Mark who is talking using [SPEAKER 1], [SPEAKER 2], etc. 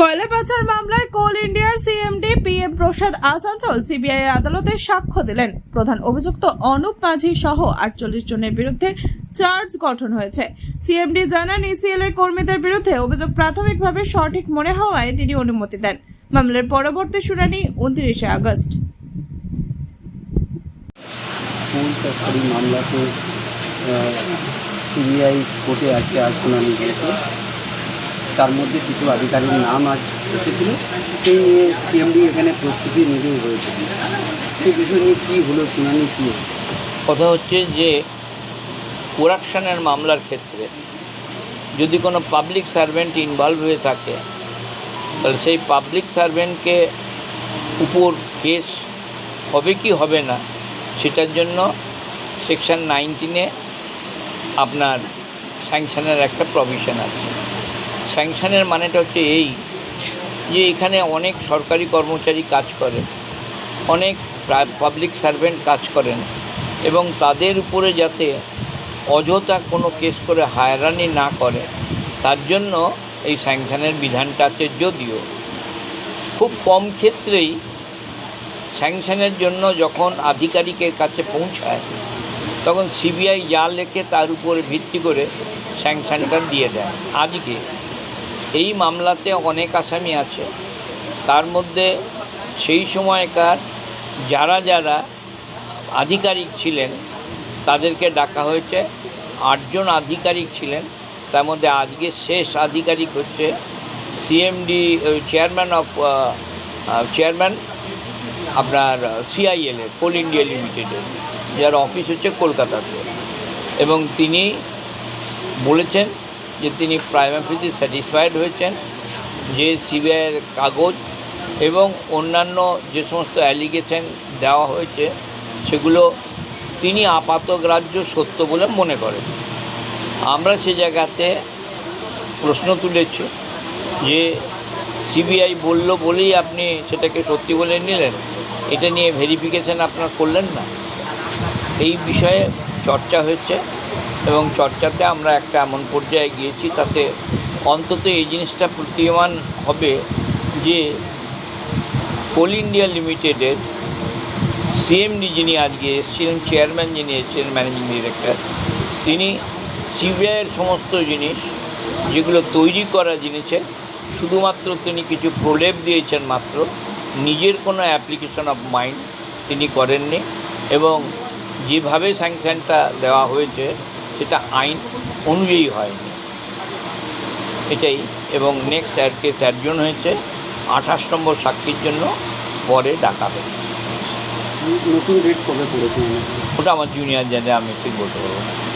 [SPEAKER 1] কয়লা পাচার মামলায় কোল ইন্ডিয়ার CMD P M Prasad Asansol CBI আদালতে সাক্ষ্য দিলেন। প্রধান অভিযুক্ত অনুপ মাঝি সহ আটচল্লিশ জনের বিরুদ্ধে চার্জ গঠন হয়েছে। সিএমডি জানান ইসিএল এর কর্মীদের বিরুদ্ধে অভিযোগ প্রাথমিকভাবে সঠিক মনে হওয়ায় তিনি অনুমতি দেন। মামলার পরবর্তী শুনানি উনত্রিশে আগস্ট।
[SPEAKER 2] মামলাতে সিবিআই কোর্টে আজকে আজ শুনানি হয়েছে? তার মধ্যে কিছু আধিকারিক নাম আজ এসেছিল। সেই নিয়ে সিএমডি এখানে প্রস্তুতি নিজেই হয়েছে সেই বিষয় নিয়ে কী হলো, শুনানি কী হলো?
[SPEAKER 3] কথা হচ্ছে যে করাপশনের মামলার ক্ষেত্রে যদি কোনো পাবলিক সার্ভেন্ট ইনভলভ হয়ে থাকে, তাহলে সেই পাবলিক সার্ভেন্টকে উপর কেস হবে কি হবে না, সেটার জন্য সেকশন নাইনটিনে আপনার স্যাংশনের একটা প্রভিশন আছে। স্যাংশনের মানেটা হচ্ছে এই, যে এখানে অনেক সরকারি কর্মচারী কাজ করে অনেক পাবলিক সার্ভেন্ট কাজ করেন এবং তাদের উপরে যাতে অযথা কোনো কেস করে হায়রানি না করে, তার জন্য এই স্যাংশনের বিধানটা আছে যদিও। খুব কম ক্ষেত্রেই স্যাংশনের জন্য যখন আধিকারিকের কাছে পৌঁছায়, তখন সিবিআই যা লেখে তার উপরে ভিত্তি করে স্যাংশনটা দিয়ে দেয়। আজকে এই মামলাতে অনেক আসামি আছে। তার মধ্যে সেই সময়কার যারা যারা আধিকারিক ছিলেন, তাদেরকে ডাকা হয়েছে। আটজন আধিকারিক ছিলেন, তার মধ্যে আজকে শেষ আধিকারিক হচ্ছে সিএমডি চেয়ারম্যান অফ চেয়ারম্যান আপনার সিআইএলের কোল ইন্ডিয়া লিমিটেডের যার অফিস হচ্ছে কলকাতাতে। এবং তিনি বলেছেন যে তিনি প্রাইমারিতে স্যাটিসফাইড হয়েছেন যে সিবিআইয়ের কাগজ এবং অন্যান্য যে সমস্ত অ্যালিগেশন দেওয়া হয়েছে সেগুলো তিনি আপাতগ্রাহ্য সত্য বলে মনে করেন আমরা সে জায়গাতে প্রশ্ন তুলেছি যে সিবিআই বলল বলেই আপনি সেটাকে সত্যি বলে নিলেন এটা নিয়ে ভেরিফিকেশন আপনার করলেন না এই বিষয়ে চর্চা হয়েছে এবং চর্চাতে আমরা একটা এমন পর্যায়ে গিয়েছি তাতে অন্তত এই জিনিসটা প্রতীয়মান হবে যে কোল ইন্ডিয়া লিমিটেডের সিএমডি যিনি আজকে এসেছিলেন, চেয়ারম্যান যিনি এসেছিলেন, ম্যানেজিং ডিরেক্টর, তিনি সিবিআইয়ের সমস্ত জিনিস যেগুলো তৈরি করা জিনিসের শুধুমাত্র তিনি কিছু প্রলেপ দিয়েছেন মাত্র, নিজের কোনো অ্যাপ্লিকেশন অফ মাইন্ড তিনি করেননি এবং যেভাবে স্যাংশনটা দেওয়া হয়েছে সেটা আইন অনুযায়ী হয়নি। এটাই। এবং নেক্সট কেস অ্যাডজন হয়েছে আঠাশ নম্বর সাক্ষীর জন্য পরে ডাকা হয়েছে।
[SPEAKER 2] নতুন ডেট কবে পড়েছে?
[SPEAKER 3] ওটা আমার জুনিয়র জানে আমি ঠিক বলতে পারব না।